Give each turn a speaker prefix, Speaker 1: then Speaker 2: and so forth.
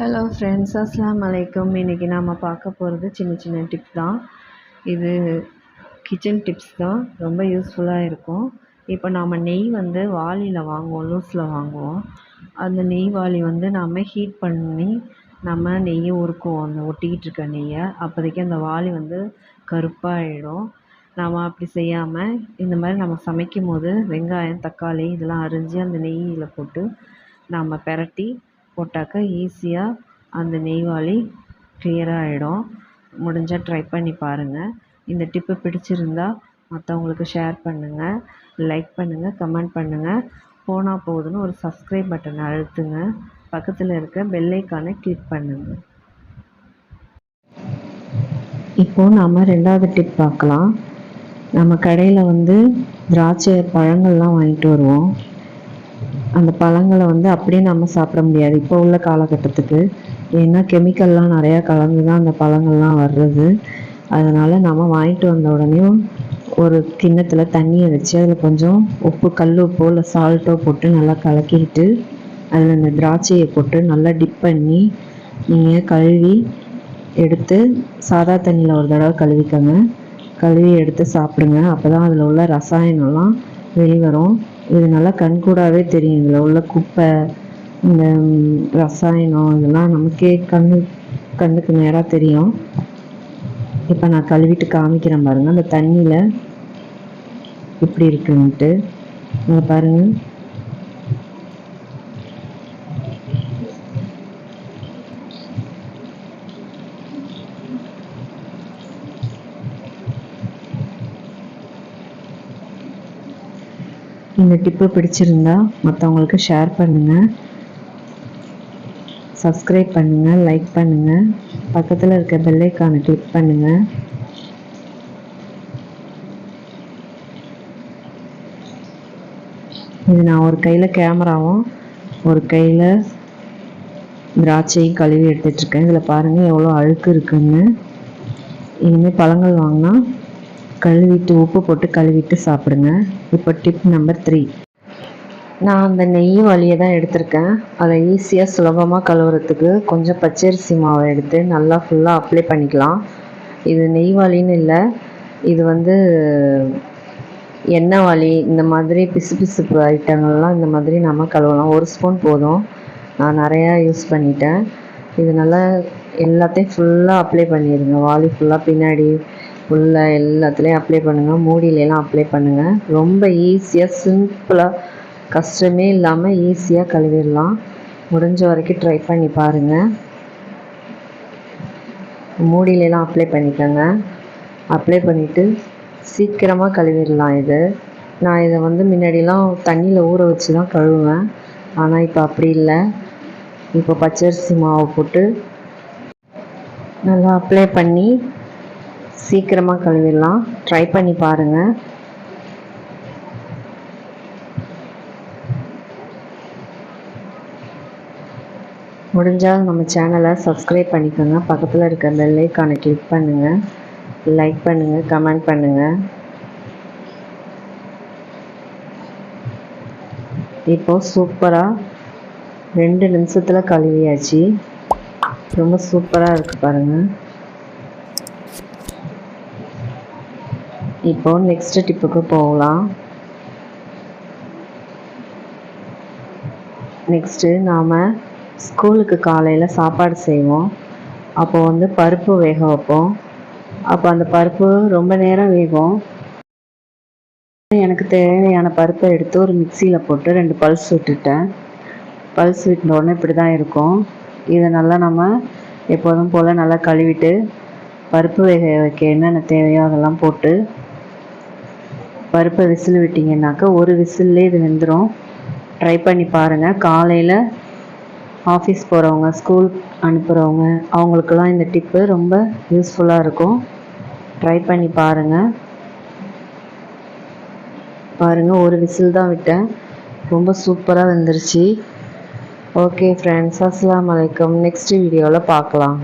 Speaker 1: Hello friends அஸ்லாம் வலைக்கம் இன்றைக்கி நாம் பார்க்க போகிறது சின்ன சின்ன டிப்ஸ் தான். இது கிச்சன் டிப்ஸ் தான். ரொம்ப யூஸ்ஃபுல்லாக இருக்கும். இப்போ நாம் நெய் வந்து வாளியில் வாங்குவோம் லூஸில் வாங்குவோம். அந்த நெய் வாளி வந்து நாம் ஹீட் பண்ணி நம்ம நெய்யை உருக்குவோம். அந்த ஒட்டிக்கிட்டு இருக்க நெய்யை. அப்போதைக்கு அந்த வாளி வந்து கருப்பாகிடும் நாம் அப்படி செய்யாமல் இந்த மாதிரி நம்ம சமைக்கும் போது வெங்காயம் தக்காளி இதெல்லாம் அரிஞ்சு அந்த நெய்யில் போட்டு நாம் பெரட்டி போட்டாக்கா ஈஸியாக அந்த நெய்வாளி கிளியராக ஆகிடும் முடிஞ்சால் ட்ரை பண்ணி பாருங்கள் இந்த டிப்பு பிடிச்சிருந்தா மற்றவங்களுக்கு ஷேர் பண்ணுங்கள் லைக் பண்ணுங்கள் கமெண்ட் பண்ணுங்கள் போனால் போகுதுன்னு ஒரு சப்ஸ்கிரைப் பட்டனை அழுத்துங்க. பக்கத்தில் இருக்க பெல்லைக்கானை கிளிக் பண்ணுங்கள் இப்போது நாம் ரெண்டாவது டிப் பார்க்கலாம். நம்ம கடையில் வந்து திராட்சை பழங்கள்லாம் வாங்கிட்டு வருவோம். அந்த பழங்களை வந்து அப்படியே நம்ம சாப்பிட முடியாது. இப்போ உள்ள காலகட்டத்துக்கு ஏன்னா கெமிக்கல்லாம் நிறையா கலந்து தான் அந்த பழங்கள்லாம் வர்றது. அதனால் நம்ம வாங்கிட்டு வந்த உடனே ஒரு கிண்ணத்தில் தண்ணியை வச்சு அதில் கொஞ்சம் உப்பு கல் உப்போ இல்லை சால்ட்டோ போட்டு நல்லா கலக்கிட்டு அதில் இந்த திராட்சையை போட்டு நல்லா டிப் பண்ணி நீங்கள் கழுவி எடுத்து சாதா தண்ணியில் ஒரு தடவை கழுவிக்கோங்க. கழுவி எடுத்து சாப்பிடுங்க. அப்போ தான் அதில் உள்ள ரசாயனம்லாம் வெளிவரும். இது நல்லா கண்கூடாகவே தெரியும். இதில் உள்ள குப்பை இந்த ரசாயனம் இதெல்லாம் நமக்கே கண்ணு கண்ணுக்கு நேராக தெரியும். இப்போ நான் கழுவிட்டு காமிக்கிறேன் பாருங்கள் அந்த தண்ணியில் இப்படி இருக்குன்ட்டு. இங்கே பாருங்கள் இந்த டிப்பு பிடிச்சிருந்தா மற்றவங்களுக்கு ஷேர் பண்ணுங்கள் சப்ஸ்கிரைப் பண்ணுங்கள் லைக் பண்ணுங்கள் பக்கத்தில் இருக்க பெல்லைக்கானை கிளிக் பண்ணுங்கள் இது நான் ஒரு கையில் கேமராவும் ஒரு கையில் திராட்சையும் கழுவி எடுத்துகிட்ருக்கேன் இதில் பாருங்கள் எவ்வளோ அழுக்கு இருக்குன்னு. இனிமேல் பழங்கள் வாங்கினா கழுவிட்டு உப்பு போட்டு கழுவிட்டு சாப்பிடுங்க. இப்போ டிப் நம்பர் த்ரீ நான் அந்த நெய் வழியை தான் எடுத்திருக்கேன். அதை ஈஸியாக சுலபமாக கழுவுறதுக்கு கொஞ்சம் பச்சரிசி மாவை எடுத்து நல்லா ஃபுல்லாக அப்ளை பண்ணிக்கலாம். இது நெய் வலின்னு இல்லை. இது வந்து எண்ணெய் வலி இந்த மாதிரி பிசு பிசுப்பு ஐட்டங்கள்லாம் இந்த மாதிரி நம்ம கழுவலாம். ஒரு ஸ்பூன் போதும். நான் நிறையா யூஸ் பண்ணிட்டேன். இது நல்லா எல்லாத்தையும் ஃபுல்லாக அப்ளை பண்ணிடுங்க வாலி ஃபுல்லாக பின்னாடி ஃபுல்லாக எல்லாத்துலேயும் அப்ளை பண்ணுங்கள் மூடியிலலாம் அப்ளை பண்ணுங்கள் ரொம்ப ஈஸியாக சிம்பிளாக கஷ்டமே இல்லாமல் ஈஸியாக கழுவிடலாம். முடிஞ்ச வரைக்கும் ட்ரை பண்ணி பாருங்கள் மூடியிலலாம் அப்ளை பண்ணிக்கோங்க. அப்ளை பண்ணிவிட்டு சீக்கிரமாக கழுவிடலாம் இது. நான் இதை வந்து முன்னாடிலாம் தண்ணியில் ஊற வச்சு தான் கழுவுவேன். ஆனால் இப்போ அப்படி இல்லை. இப்போ பச்சரிசி மாவு போட்டு நல்லா அப்ளை பண்ணி சீக்கிரமாக கழுவிடலாம். ட்ரை பண்ணி பாருங்கள் முடிஞ்சால் நம்ம சேனலை சப்ஸ்கிரைப் பண்ணிக்கோங்க. பக்கத்தில் இருக்க பெல்லைக்கானை கிளிக் பண்ணுங்கள் லைக் பண்ணுங்கள் கமெண்ட் பண்ணுங்கள் இப்போது சூப்பராக ரெண்டு நிமிஷத்தில் கழுவியாச்சு. ரொம்ப சூப்பராக இருக்குது பாருங்கள் இப்போ நெக்ஸ்ட் டிப்புக்கு போகலாம். நெக்ஸ்ட்டு நாம் ஸ்கூலுக்கு காலையில் சாப்பாடு செய்வோம். அப்போ வந்து பருப்பு வேக வைப்போம். அப்போ அந்த பருப்பு ரொம்ப நேரம் வேகும். எனக்கு தேவையான பருப்பை எடுத்து ஒரு மிக்சியில் போட்டு ரெண்டு பல்ஸ் விட்டுட்டேன். பல்ஸ் விட்டோடனே இப்படி தான் இருக்கும். இதை நல்லா நம்ம எப்போதும் போல் நல்லா கழுவிட்டு பருப்பு வேக வைக்க என்னென்ன தேவையோ அதெல்லாம் போட்டு பருப்பை விசில் விட்டிங்கனாக்கா ஒரு விசில்லே இது வெந்துடும் ட்ரை பண்ணி பாருங்கள் காலையில் ஆஃபீஸ் போகிறவங்க ஸ்கூல் அனுப்புகிறவங்க அவங்களுக்கெல்லாம் இந்த டிப்பு ரொம்ப யூஸ்ஃபுல்லாக இருக்கும். ட்ரை பண்ணி பாருங்கள் பாருங்கள் ஒரு விசில் தான் விட்டேன். ரொம்ப சூப்பராக வந்துருச்சு. ஓகே ஃப்ரெண்ட்ஸ் அஸ்லாம் வலைக்கம் நெக்ஸ்ட் வீடியோவில் பார்க்கலாம்.